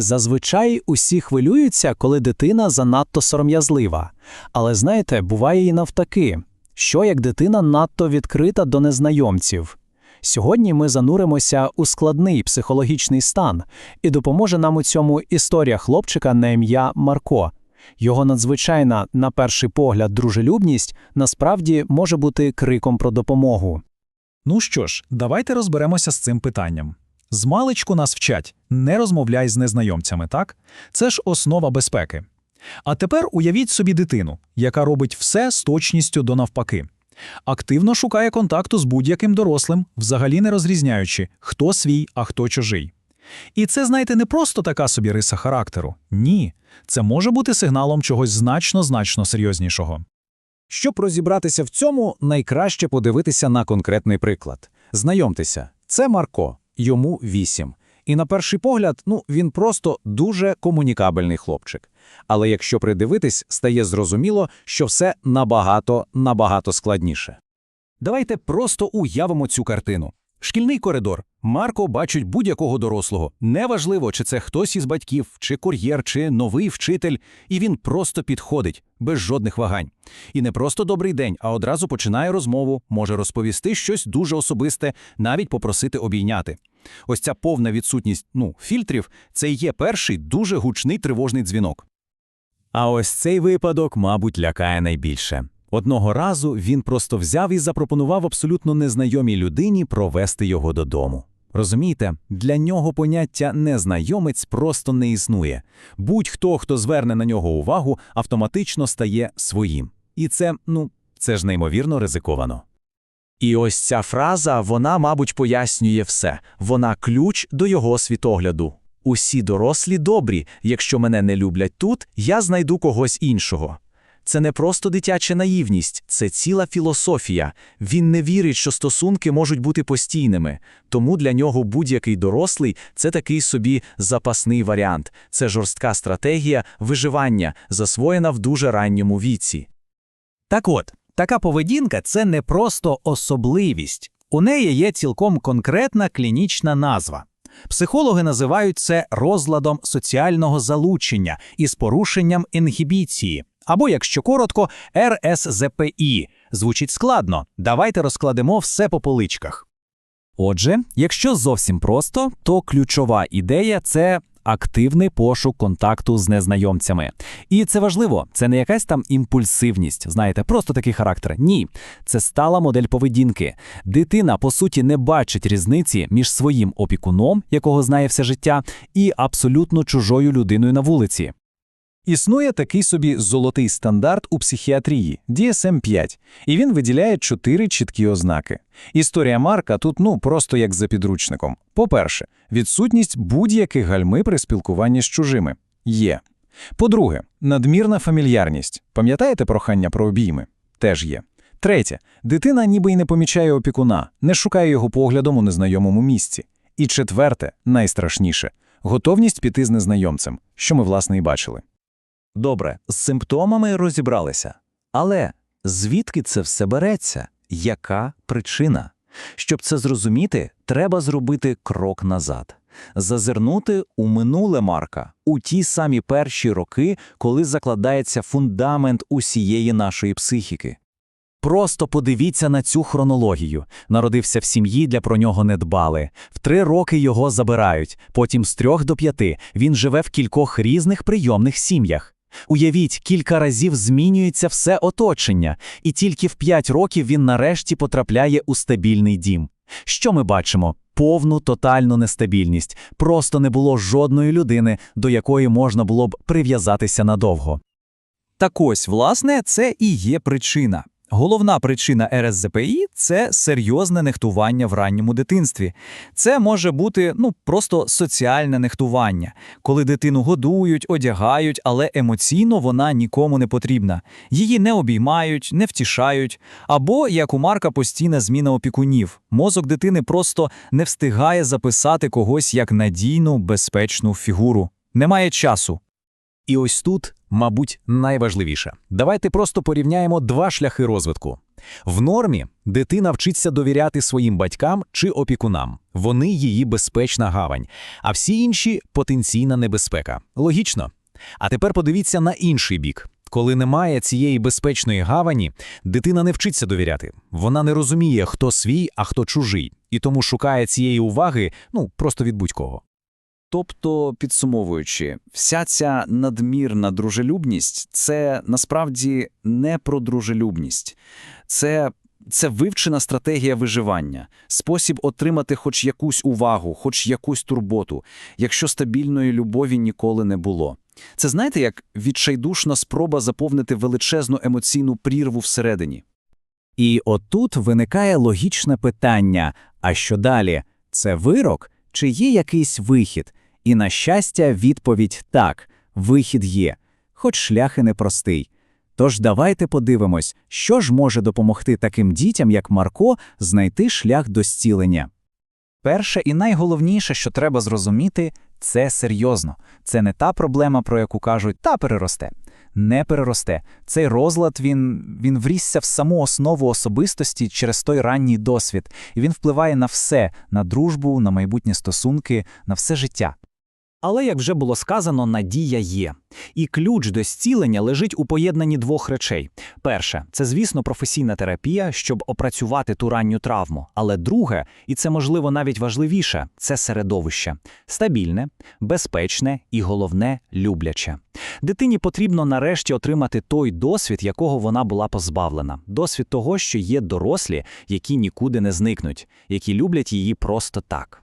Зазвичай усі хвилюються, коли дитина занадто сором'язлива. Але знаєте, буває і навтаки, що як дитина надто відкрита до незнайомців. Сьогодні ми зануримося у складний психологічний стан, і допоможе нам у цьому історія хлопчика на ім'я Марко. Його надзвичайна, на перший погляд, дружелюбність насправді може бути криком про допомогу. Ну що ж, давайте розберемося з цим питанням. Змалечку нас вчать не розмовляй з незнайомцями, так? Це ж основа безпеки. А тепер уявіть собі дитину, яка робить все з точністю до навпаки. Активно шукає контакту з будь-яким дорослим, взагалі не розрізняючи, хто свій, а хто чужий. І це, знаєте, не просто така собі риса характеру. Ні, це може бути сигналом чогось значно-значно серйознішого. Щоб розібратися в цьому, найкраще подивитися на конкретний приклад. Знайомтеся, це Марко, йому 8. І на перший погляд, ну, він просто дуже комунікабельний хлопчик. Але якщо придивитись, стає зрозуміло, що все набагато, набагато складніше. Давайте просто уявимо цю картину. Шкільний коридор. Марко бачить будь-якого дорослого. Неважливо, чи це хтось із батьків, чи кур'єр, чи новий вчитель, і він просто підходить, без жодних вагань. І не просто добрий день, а одразу починає розмову, може розповісти щось дуже особисте, навіть попросити обійняти. Ось ця повна відсутність ну, фільтрів це є перший дуже гучний тривожний дзвінок. А ось цей випадок, мабуть, лякає найбільше. Одного разу він просто взяв і запропонував абсолютно незнайомій людині провести його додому. Розумієте, для нього поняття незнайомець просто не існує. Будь-хто, хто зверне на нього увагу, автоматично стає своїм. І це, ну, це ж неймовірно ризиковано. І ось ця фраза, вона, мабуть, пояснює все. Вона ключ до його світогляду. Усі дорослі добрі, якщо мене не люблять тут, я знайду когось іншого. Це не просто дитяча наївність, це ціла філософія. Він не вірить, що стосунки можуть бути постійними. Тому для нього будь-який дорослий це такий собі запасний варіант. Це жорстка стратегія виживання, засвоєна в дуже ранньому віці. Так от, така поведінка це не просто особливість. У неї є цілком конкретна клінічна назва. Психологи називають це розладом соціального залучення із порушенням інгібіції, або, якщо коротко, РСЗПІ. Звучить складно. Давайте розкладемо все по поличках. Отже, якщо зовсім просто, то ключова ідея це активний пошук контакту з незнайомцями. І це важливо, це не якась там імпульсивність, знаєте, просто такий характер. Ні, це стала модель поведінки. Дитина, по суті, не бачить різниці між своїм опікуном, якого знає все життя, і абсолютно чужою людиною на вулиці. Існує такий собі золотий стандарт у психіатрії DSM-5, і він виділяє чотири чіткі ознаки. Історія Марка тут ну просто як за підручником. По-перше, відсутність будь-яких гальми при спілкуванні з чужими є. По-друге, надмірна фамільярність. Пам'ятаєте прохання про обійми? Теж є. Третє, дитина ніби й не помічає опікуна, не шукає його поглядом у незнайомому місці. І четверте, найстрашніше готовність піти з незнайомцем, що ми власне і бачили. Добре, з симптомами розібралися. Але звідки це все береться? Яка причина? Щоб це зрозуміти, треба зробити крок назад, зазирнути у минуле Марка, у ті самі перші роки, коли закладається фундамент усієї нашої психіки. Просто подивіться на цю хронологію. Народився в сім'ї, для про нього не дбали. В три роки його забирають, потім з трьох до п'яти він живе в кількох різних прийомних сім'ях. Уявіть, кілька разів змінюється все оточення, і тільки в п'ять років він нарешті потрапляє у стабільний дім. Що ми бачимо? Повну тотальну нестабільність. Просто не було жодної людини, до якої можна було б прив'язатися надовго. Так ось, власне, це і є причина. Головна причина РСЗПІ – це серйозне нехтування в ранньому дитинстві. Це може бути ну просто соціальне нехтування, коли дитину годують, одягають, але емоційно вона нікому не потрібна. Її не обіймають, не втішають. Або, як у Марка, постійна зміна опікунів. Мозок дитини просто не встигає записати когось як надійну, безпечну фігуру. Немає часу. І ось тут мабуть, найважливіше. Давайте просто порівняємо два шляхи розвитку. В нормі дитина вчиться довіряти своїм батькам чи опікунам. Вони її безпечна гавань, а всі інші потенційна небезпека. Логічно. А тепер подивіться на інший бік. Коли немає цієї безпечної гавані, дитина не вчиться довіряти. Вона не розуміє, хто свій, а хто чужий, і тому шукає цієї уваги, ну, просто від будь-кого. Тобто, підсумовуючи, вся ця надмірна дружелюбність це насправді не про дружелюбність, це, це вивчена стратегія виживання, спосіб отримати хоч якусь увагу, хоч якусь турботу, якщо стабільної любові ніколи не було. Це знаєте, як відчайдушна спроба заповнити величезну емоційну прірву всередині. І отут виникає логічне питання: а що далі? Це вирок чи є якийсь вихід? І, на щастя, відповідь так, вихід є, хоч шлях і непростий. Тож давайте подивимось, що ж може допомогти таким дітям, як Марко, знайти шлях до зцілення. Перше і найголовніше, що треба зрозуміти, це серйозно. Це не та проблема, про яку кажуть, та переросте. Не переросте. Цей розлад він, він врісся в саму основу особистості через той ранній досвід, і він впливає на все, на дружбу, на майбутні стосунки, на все життя. Але, як вже було сказано, надія є. І ключ до зцілення лежить у поєднанні двох речей. Перше, це, звісно, професійна терапія, щоб опрацювати ту ранню травму. Але друге, і це, можливо, навіть важливіше, це середовище. Стабільне, безпечне і, головне, любляче. Дитині потрібно нарешті отримати той досвід, якого вона була позбавлена. Досвід того, що є дорослі, які нікуди не зникнуть, які люблять її просто так.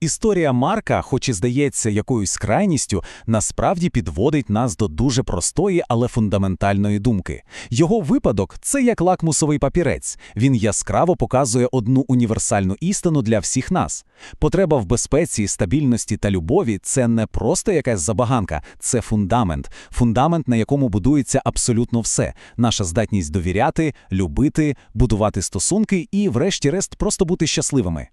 Історія Марка, хоч і здається якоюсь крайністю, насправді підводить нас до дуже простої, але фундаментальної думки. Його випадок це як лакмусовий папірець. Він яскраво показує одну універсальну істину для всіх нас. Потреба в безпеці, стабільності та любові це не просто якась забаганка, це фундамент. Фундамент, на якому будується абсолютно все: наша здатність довіряти, любити, будувати стосунки і, врешті-решт, просто бути щасливими.